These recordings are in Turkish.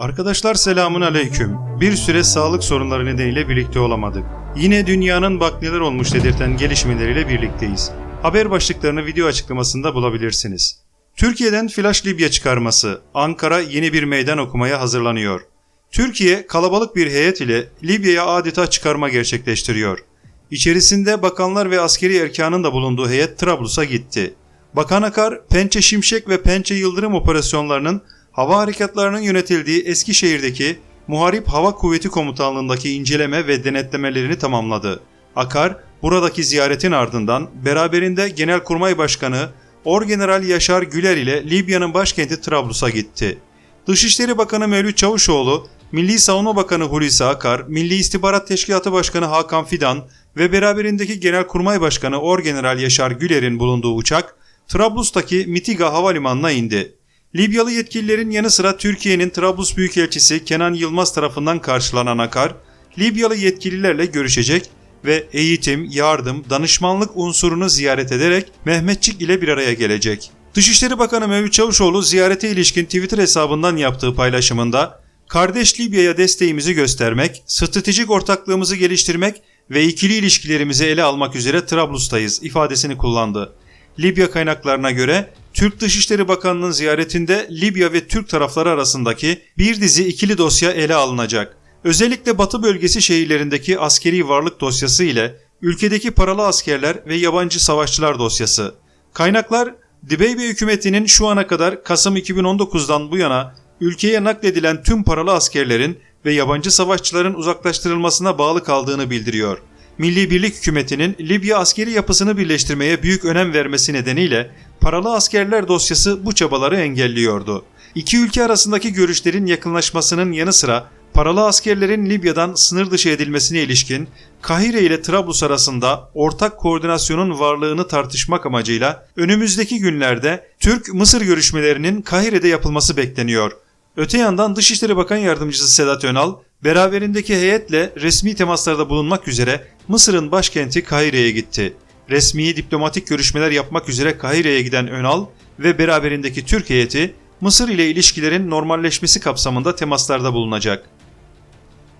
Arkadaşlar selamun aleyküm. Bir süre sağlık sorunları nedeniyle birlikte olamadık. Yine dünyanın bak neler olmuş dedirten gelişmeleriyle birlikteyiz. Haber başlıklarını video açıklamasında bulabilirsiniz. Türkiye'den Flash Libya çıkarması. Ankara yeni bir meydan okumaya hazırlanıyor. Türkiye kalabalık bir heyet ile Libya'ya adeta çıkarma gerçekleştiriyor. İçerisinde bakanlar ve askeri erkanın da bulunduğu heyet Trablus'a gitti. Bakan Akar, Pençe Şimşek ve Pençe Yıldırım operasyonlarının hava harekatlarının yönetildiği Eskişehir'deki Muharip Hava Kuvveti Komutanlığındaki inceleme ve denetlemelerini tamamladı. Akar, buradaki ziyaretin ardından beraberinde Genelkurmay Başkanı Orgeneral Yaşar Güler ile Libya'nın başkenti Trablus'a gitti. Dışişleri Bakanı Mevlüt Çavuşoğlu, Milli Savunma Bakanı Hulusi Akar, Milli İstihbarat Teşkilatı Başkanı Hakan Fidan ve beraberindeki Genelkurmay Başkanı Orgeneral Yaşar Güler'in bulunduğu uçak Trablus'taki Mitiga Havalimanı'na indi. Libyalı yetkililerin yanı sıra Türkiye'nin Trablus Büyükelçisi Kenan Yılmaz tarafından karşılanan Akar, Libyalı yetkililerle görüşecek ve eğitim, yardım, danışmanlık unsurunu ziyaret ederek Mehmetçik ile bir araya gelecek. Dışişleri Bakanı Mevlüt Çavuşoğlu ziyarete ilişkin Twitter hesabından yaptığı paylaşımında kardeş Libya'ya desteğimizi göstermek, stratejik ortaklığımızı geliştirmek ve ikili ilişkilerimizi ele almak üzere Trablus'tayız ifadesini kullandı. Libya kaynaklarına göre Türk Dışişleri Bakanı'nın ziyaretinde Libya ve Türk tarafları arasındaki bir dizi ikili dosya ele alınacak. Özellikle Batı bölgesi şehirlerindeki askeri varlık dosyası ile ülkedeki paralı askerler ve yabancı savaşçılar dosyası. Kaynaklar Dibeybe hükümetinin şu ana kadar Kasım 2019'dan bu yana ülkeye nakledilen tüm paralı askerlerin ve yabancı savaşçıların uzaklaştırılmasına bağlı kaldığını bildiriyor. Milli Birlik Hükümeti'nin Libya askeri yapısını birleştirmeye büyük önem vermesi nedeniyle paralı askerler dosyası bu çabaları engelliyordu. İki ülke arasındaki görüşlerin yakınlaşmasının yanı sıra paralı askerlerin Libya'dan sınır dışı edilmesine ilişkin Kahire ile Trablus arasında ortak koordinasyonun varlığını tartışmak amacıyla önümüzdeki günlerde Türk-Mısır görüşmelerinin Kahire'de yapılması bekleniyor. Öte yandan Dışişleri Bakan Yardımcısı Sedat Önal, beraberindeki heyetle resmi temaslarda bulunmak üzere Mısır'ın başkenti Kahire'ye gitti. Resmi diplomatik görüşmeler yapmak üzere Kahire'ye giden Önal ve beraberindeki Türk heyeti Mısır ile ilişkilerin normalleşmesi kapsamında temaslarda bulunacak.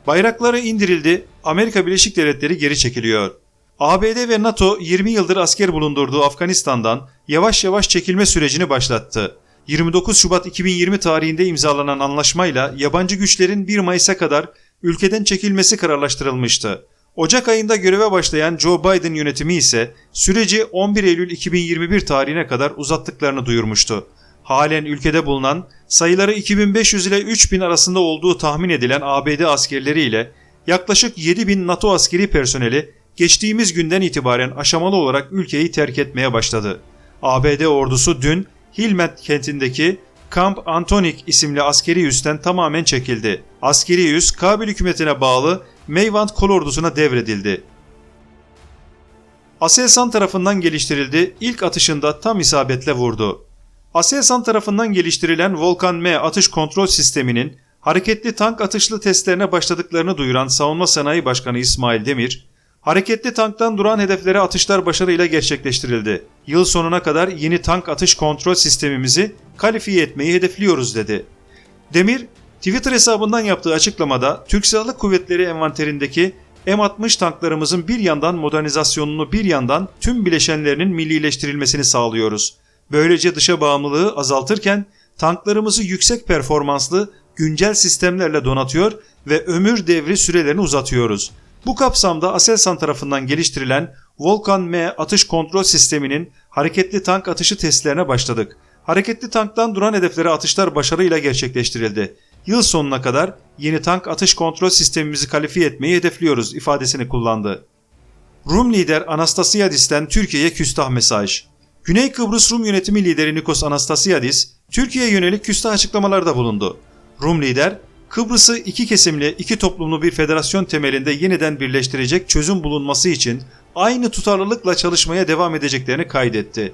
Bayrakları indirildi, Amerika Birleşik Devletleri geri çekiliyor. ABD ve NATO 20 yıldır asker bulundurduğu Afganistan'dan yavaş yavaş çekilme sürecini başlattı. 29 Şubat 2020 tarihinde imzalanan anlaşmayla yabancı güçlerin 1 Mayıs'a kadar ülkeden çekilmesi kararlaştırılmıştı. Ocak ayında göreve başlayan Joe Biden yönetimi ise süreci 11 Eylül 2021 tarihine kadar uzattıklarını duyurmuştu. Halen ülkede bulunan sayıları 2500 ile 3000 arasında olduğu tahmin edilen ABD askerleri ile yaklaşık 7000 NATO askeri personeli geçtiğimiz günden itibaren aşamalı olarak ülkeyi terk etmeye başladı. ABD ordusu dün Hilmet kentindeki Camp Antonik isimli askeri üsten tamamen çekildi. Askeri üs Kabil hükümetine bağlı Meyvant kolordusuna devredildi. Aselsan tarafından geliştirildi, ilk atışında tam isabetle vurdu. Aselsan tarafından geliştirilen Volkan M atış kontrol sisteminin hareketli tank atışlı testlerine başladıklarını duyuran Savunma Sanayi Başkanı İsmail Demir, hareketli tanktan duran hedeflere atışlar başarıyla gerçekleştirildi. Yıl sonuna kadar yeni tank atış kontrol sistemimizi kalifiye etmeyi hedefliyoruz dedi. Demir, Twitter hesabından yaptığı açıklamada Türk Silahlı Kuvvetleri envanterindeki M60 tanklarımızın bir yandan modernizasyonunu bir yandan tüm bileşenlerinin millileştirilmesini sağlıyoruz. Böylece dışa bağımlılığı azaltırken tanklarımızı yüksek performanslı güncel sistemlerle donatıyor ve ömür devri sürelerini uzatıyoruz. Bu kapsamda Aselsan tarafından geliştirilen Volkan M atış kontrol sisteminin hareketli tank atışı testlerine başladık. Hareketli tanktan duran hedeflere atışlar başarıyla gerçekleştirildi. Yıl sonuna kadar yeni tank atış kontrol sistemimizi kalifiye etmeyi hedefliyoruz ifadesini kullandı. Rum lider Anastasiadis'ten Türkiye'ye küstah mesaj. Güney Kıbrıs Rum yönetimi lideri Nikos Anastasiadis, Türkiye'ye yönelik küstah açıklamalarda bulundu. Rum lider, Kıbrıs'ı iki kesimli, iki toplumlu bir federasyon temelinde yeniden birleştirecek çözüm bulunması için aynı tutarlılıkla çalışmaya devam edeceklerini kaydetti.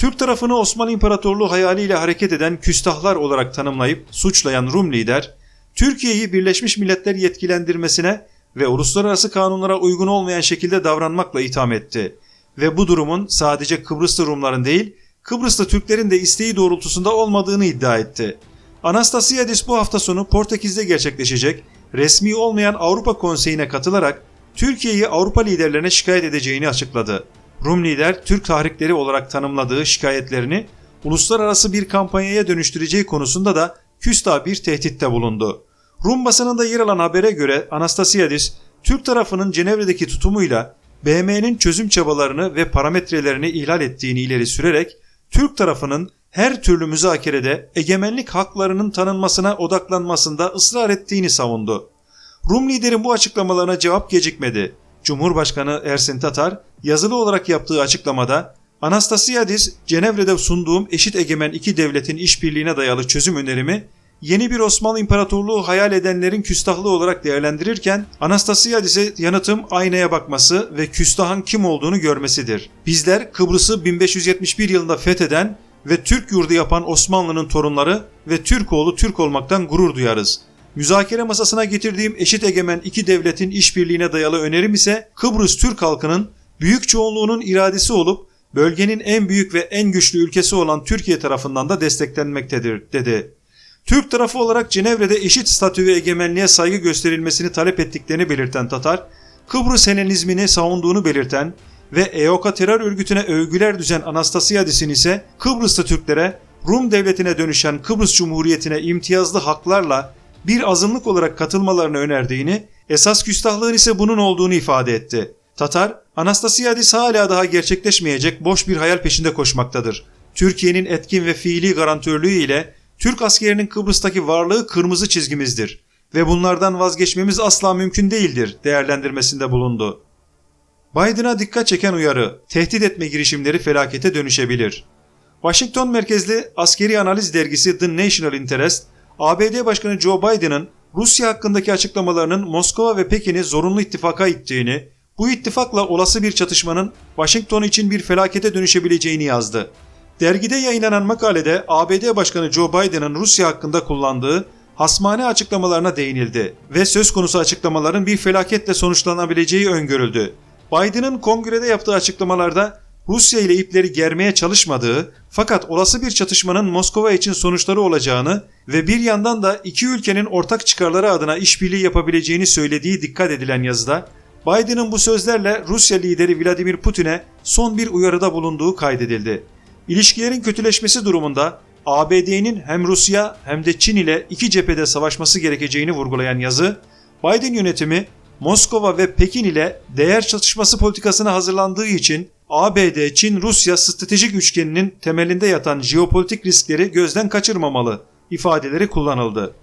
Türk tarafını Osmanlı İmparatorluğu hayaliyle hareket eden küstahlar olarak tanımlayıp suçlayan Rum lider, Türkiye'yi Birleşmiş Milletler yetkilendirmesine ve uluslararası kanunlara uygun olmayan şekilde davranmakla itham etti. Ve bu durumun sadece Kıbrıslı Rumların değil, Kıbrıslı Türklerin de isteği doğrultusunda olmadığını iddia etti. Anastasiadis bu hafta sonu Portekiz'de gerçekleşecek resmi olmayan Avrupa Konseyi'ne katılarak Türkiye'yi Avrupa liderlerine şikayet edeceğini açıkladı. Rum lider Türk tahrikleri olarak tanımladığı şikayetlerini uluslararası bir kampanyaya dönüştüreceği konusunda da küstah bir tehditte bulundu. Rum basınında yer alan habere göre Anastasiadis, Türk tarafının Cenevre'deki tutumuyla BM'nin çözüm çabalarını ve parametrelerini ihlal ettiğini ileri sürerek Türk tarafının her türlü müzakerede egemenlik haklarının tanınmasına odaklanmasında ısrar ettiğini savundu. Rum liderin bu açıklamalarına cevap gecikmedi. Cumhurbaşkanı Ersin Tatar yazılı olarak yaptığı açıklamada Anastasiadis, Cenevre'de sunduğum eşit egemen iki devletin işbirliğine dayalı çözüm önerimi yeni bir Osmanlı İmparatorluğu hayal edenlerin küstahlığı olarak değerlendirirken Anastasiadis'e yanıtım aynaya bakması ve küstahın kim olduğunu görmesidir. Bizler Kıbrıs'ı 1571 yılında fetheden ve Türk yurdu yapan Osmanlı'nın torunları ve Türk oğlu Türk olmaktan gurur duyarız. Müzakere masasına getirdiğim eşit egemen iki devletin işbirliğine dayalı önerim ise Kıbrıs Türk halkının büyük çoğunluğunun iradesi olup bölgenin en büyük ve en güçlü ülkesi olan Türkiye tarafından da desteklenmektedir dedi. Türk tarafı olarak Cenevre'de eşit statü ve egemenliğe saygı gösterilmesini talep ettiklerini belirten Tatar, Kıbrıs Helenizmini savunduğunu belirten ve EOKA terör örgütüne övgüler düzen Anastasiadis'in ise Kıbrıslı Türklere Rum devletine dönüşen Kıbrıs Cumhuriyeti'ne imtiyazlı haklarla bir azınlık olarak katılmalarını önerdiğini, esas küstahlığın ise bunun olduğunu ifade etti. Tatar, Anastasiadis hala daha gerçekleşmeyecek boş bir hayal peşinde koşmaktadır. Türkiye'nin etkin ve fiili garantörlüğü ile Türk askerinin Kıbrıs'taki varlığı kırmızı çizgimizdir ve bunlardan vazgeçmemiz asla mümkün değildir değerlendirmesinde bulundu. Biden'a dikkat çeken uyarı, tehdit etme girişimleri felakete dönüşebilir. Washington merkezli askeri analiz dergisi The National Interest, ABD Başkanı Joe Biden'ın Rusya hakkındaki açıklamalarının Moskova ve Pekin'i zorunlu ittifaka ittiğini, bu ittifakla olası bir çatışmanın Washington için bir felakete dönüşebileceğini yazdı. Dergide yayınlanan makalede ABD Başkanı Joe Biden'ın Rusya hakkında kullandığı hasmane açıklamalarına değinildi ve söz konusu açıklamaların bir felaketle sonuçlanabileceği öngörüldü. Biden'ın kongrede yaptığı açıklamalarda Rusya ile ipleri germeye çalışmadığı fakat olası bir çatışmanın Moskova için sonuçları olacağını ve bir yandan da iki ülkenin ortak çıkarları adına işbirliği yapabileceğini söylediği dikkat edilen yazıda Biden'ın bu sözlerle Rusya lideri Vladimir Putin'e son bir uyarıda bulunduğu kaydedildi. İlişkilerin kötüleşmesi durumunda ABD'nin hem Rusya hem de Çin ile iki cephede savaşması gerekeceğini vurgulayan yazı, Biden yönetimi Moskova ve Pekin ile değer çatışması politikasına hazırlandığı için ABD, Çin, Rusya stratejik üçgeninin temelinde yatan jeopolitik riskleri gözden kaçırmamalı ifadeleri kullanıldı.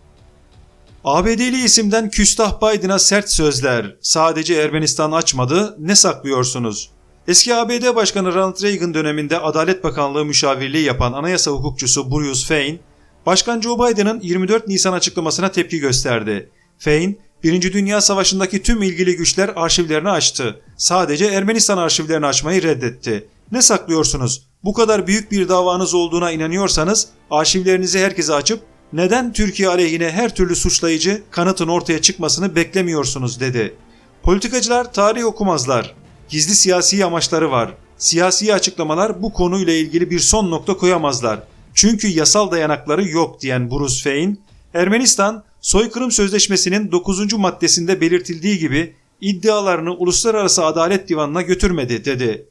ABD'li isimden Küstah Biden'a sert sözler. Sadece Ermenistan açmadı, ne saklıyorsunuz? Eski ABD Başkanı Ronald Reagan döneminde Adalet Bakanlığı müşavirliği yapan anayasa hukukçusu Bruce Fein, Başkan Joe Biden'ın 24 Nisan açıklamasına tepki gösterdi. Fein, Birinci Dünya Savaşı'ndaki tüm ilgili güçler arşivlerini açtı. Sadece Ermenistan arşivlerini açmayı reddetti. Ne saklıyorsunuz? Bu kadar büyük bir davanız olduğuna inanıyorsanız arşivlerinizi herkese açıp neden Türkiye aleyhine her türlü suçlayıcı kanıtın ortaya çıkmasını beklemiyorsunuz dedi. Politikacılar tarih okumazlar. Gizli siyasi amaçları var. Siyasi açıklamalar bu konuyla ilgili bir son nokta koyamazlar. Çünkü yasal dayanakları yok diyen Bruce Fein, Ermenistan soykırım sözleşmesinin 9. maddesinde belirtildiği gibi iddialarını Uluslararası Adalet Divanı'na götürmedi dedi.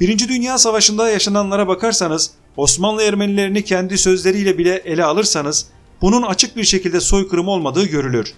Birinci Dünya Savaşı'nda yaşananlara bakarsanız Osmanlı Ermenilerini kendi sözleriyle bile ele alırsanız bunun açık bir şekilde soykırım olmadığı görülür.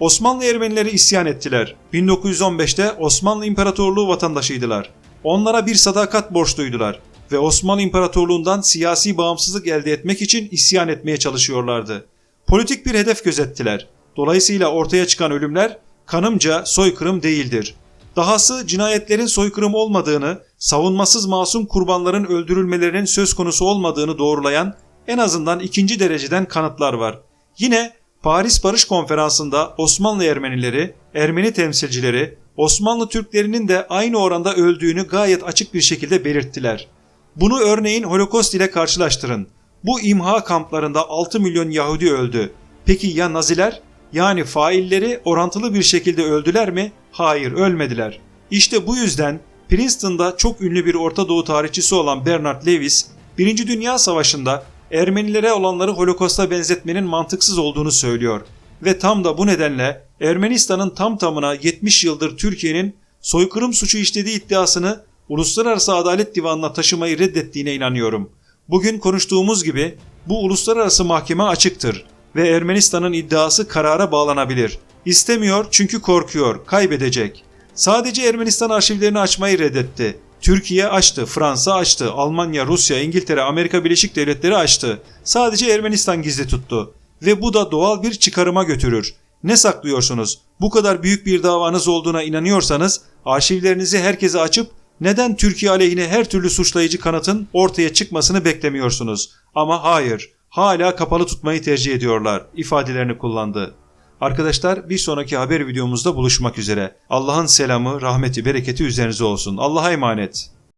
Osmanlı Ermenileri isyan ettiler. 1915'te Osmanlı İmparatorluğu vatandaşıydılar. Onlara bir sadakat borçluydular ve Osmanlı İmparatorluğundan siyasi bağımsızlık elde etmek için isyan etmeye çalışıyorlardı. Politik bir hedef gözettiler. Dolayısıyla ortaya çıkan ölümler kanımca soykırım değildir. Dahası cinayetlerin soykırım olmadığını, savunmasız masum kurbanların öldürülmelerinin söz konusu olmadığını doğrulayan en azından ikinci dereceden kanıtlar var. Yine Paris Barış Konferansı'nda Osmanlı Ermenileri, Ermeni temsilcileri, Osmanlı Türklerinin de aynı oranda öldüğünü gayet açık bir şekilde belirttiler. Bunu örneğin Holocaust ile karşılaştırın. Bu imha kamplarında 6 milyon Yahudi öldü. Peki ya Naziler? Yani failleri orantılı bir şekilde öldüler mi? Hayır, ölmediler. İşte bu yüzden Princeton'da çok ünlü bir Orta Doğu tarihçisi olan Bernard Lewis, Birinci Dünya Savaşı'nda Ermenilere olanları Holocaust'a benzetmenin mantıksız olduğunu söylüyor. Ve tam da bu nedenle Ermenistan'ın tam tamına 70 yıldır Türkiye'nin soykırım suçu işlediği iddiasını Uluslararası Adalet Divanı'na taşımayı reddettiğine inanıyorum. Bugün konuştuğumuz gibi bu uluslararası mahkeme açıktır ve Ermenistan'ın iddiası karara bağlanabilir. İstemiyor çünkü korkuyor, kaybedecek. Sadece Ermenistan arşivlerini açmayı reddetti. Türkiye açtı, Fransa açtı, Almanya, Rusya, İngiltere, Amerika Birleşik Devletleri açtı. Sadece Ermenistan gizli tuttu. Ve bu da doğal bir çıkarıma götürür. Ne saklıyorsunuz? Bu kadar büyük bir davanız olduğuna inanıyorsanız arşivlerinizi herkese açıp neden Türkiye aleyhine her türlü suçlayıcı kanıtın ortaya çıkmasını beklemiyorsunuz? Ama hayır, hala kapalı tutmayı tercih ediyorlar ifadelerini kullandı. Arkadaşlar bir sonraki haber videomuzda buluşmak üzere. Allah'ın selamı, rahmeti, bereketi üzerinize olsun. Allah'a emanet.